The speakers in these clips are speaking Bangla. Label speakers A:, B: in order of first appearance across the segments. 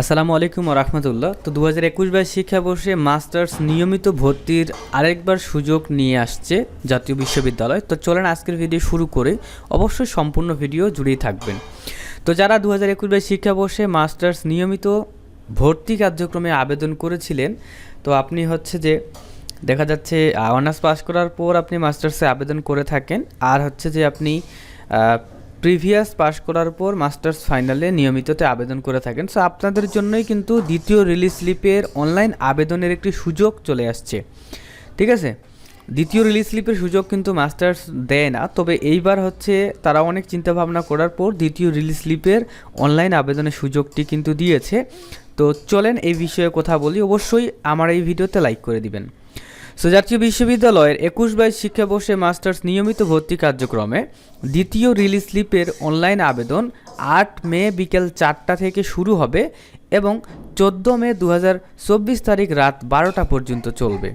A: আসসালামু আলাইকুম রহমতুল্লাহ। তো দু হাজার একুশ বাইশ শিক্ষাবর্ষে মাস্টার্স নিয়মিত ভর্তির আরেকবার সুযোগ নিয়ে আসছে জাতীয় বিশ্ববিদ্যালয়। তো চলেন আজকের ভিডিও শুরু করে। অবশ্যই সম্পূর্ণ ভিডিও জুড়েই থাকবেন। তো যারা দু হাজার একুশ বাইশ শিক্ষাবর্ষে মাস্টার্স নিয়মিত ভর্তি কার্যক্রমে আবেদন করেছিলেন, তো আপনি হচ্ছে যে দেখা যাচ্ছে অনার্স পাস করার পর আপনি মাস্টার্সে আবেদন করে থাকেন। আর হচ্ছে যে আপনি প্রিভিয়াস পাশ করার পর মাস্টার্স ফাইনালে নিয়মিততে আবেদন করে থাকেন। সো আপনাদের জন্যই কিন্তু দ্বিতীয় রিলিজ স্লিপের অনলাইন আবেদনের একটি সুযোগ চলে আসছে। ঠিক আছে? দ্বিতীয় রিলিজ স্লিপের সুযোগ কিন্তু মাস্টার্স দেয় না। তবে এইবার হচ্ছে তারা অনেক চিন্তা ভাবনা করার পর দ্বিতীয় রিলিজ স্লিপের অনলাইন আবেদনের সুযোগটি কিন্তু দিয়েছে। তো, চলেন এই বিষয়ে কথা বলি। অবশ্যই আমার এই ভিডিওতে লাইক করে দিবেন। সো জাতীয় বিশ্ববিদ্যালয়ের একুশ বাইশ শিক্ষাবর্ষে মাস্টার্স নিয়মিত ভর্তি কার্যক্রমে দ্বিতীয় রিলিজ স্লিপের অনলাইন আবেদন আট মে বিকেল চারটা থেকে শুরু হবে এবং চোদ্দ মে দু হাজার চব্বিশ তারিখ রাত বারোটা পর্যন্ত চলবে।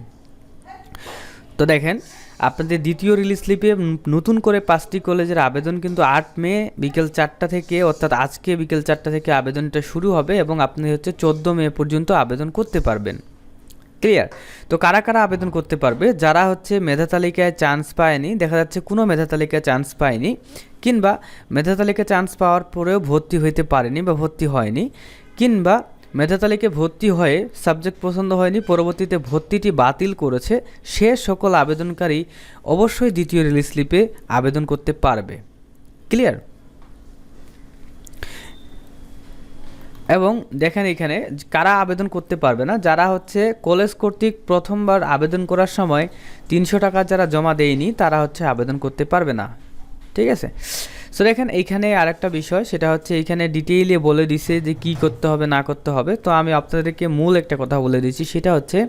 A: তো দেখেন, আপনাদের দ্বিতীয় রিলিজ স্লিপে নতুন করে পাঁচটি কলেজের আবেদন কিন্তু আট মে বিকেল চারটা থেকে, অর্থাৎ আজকে বিকেল চারটা থেকে আবেদনটা শুরু হবে এবং আপনি হচ্ছে চোদ্দ মে পর্যন্ত আবেদন করতে পারবেন। ক্লিয়ার তো কারা কারা আবেদন করতে পারবে? যারা হচ্ছে মেধা তালিকায় চান্স পায়নি, দেখা যাচ্ছে কোনো মেধা তালিকায় চান্স পায়নি, কিংবা মেধা তালিকায় চান্স পাওয়ার পরেও ভর্তি হইতে পারেনি বা ভর্তি হয়নি, কিংবা মেধা তালিকায় ভর্তি হয়ে সাবজেক্ট পছন্দ হয়নি, পরবর্তীতে ভর্তিটি বাতিল করেছে, সে সকল আবেদনকারী অবশ্যই দ্বিতীয় রিলিজ স্লিপে আবেদন করতে পারবে। ক্লিয়ার এবং দেখেন এখানে কারা আবেদন করতে পারবে না, যারা হচ্ছে কলেজ কর্তৃক প্রথমবার আবেদন করার সময় তিনশো টাকা যারা জমা দেয়নি, তারা হচ্ছে আবেদন করতে পারবে না। ঠিক আছে? সো দেখেন এইখানে আরেকটা বিষয়, সেটা হচ্ছে এইখানে ডিটেইলে বলে দিছে যে কি করতে হবে, না করতে হবে। তো আমি আপনাদেরকে মূল একটা কথা বলে দিচ্ছি, সেটা হচ্ছে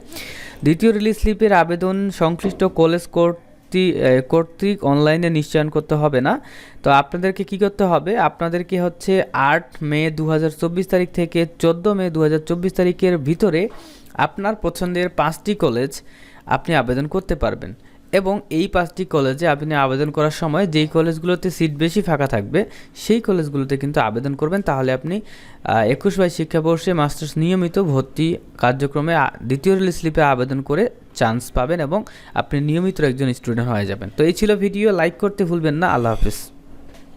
A: দ্বিতীয় রিলিজ স্লিপের আবেদন সংশ্লিষ্ট কলেজ কোর্ট কর্তৃক অনলাইনে নিশ্চয়ন করতে হবে না। তো আপনাদেরকে কি করতে হবে? আপনাদেরকে হচ্ছে আট মে দু হাজার চব্বিশ তারিখ থেকে চোদ্দ মে দু হাজার চব্বিশ তারিখের ভিতরে আপনার পছন্দের পাঁচটি কলেজ আপনি আবেদন করতে পারবেন। এবং এই পাঁচটি কলেজে আপনি আবেদন করার সময় যেই কলেজগুলোতে সিট বেশি ফাঁকা থাকবে, সেই কলেজগুলোতে কিন্তু আবেদন করবেন। তাহলে আপনি একুশ বাইশ শিক্ষাবর্ষে মাস্টার্স নিয়মিত ভর্তি কার্যক্রমে দ্বিতীয় রিলিজ স্লিপে আবেদন করে চান্স পাবেন এবং আপনি নিয়মিত একজন স্টুডেন্ট হয়ে যাবেন। তো এই ছিল ভিডিও লাইক করতে ভুলবেন না, আল্লাহ হাফিজ।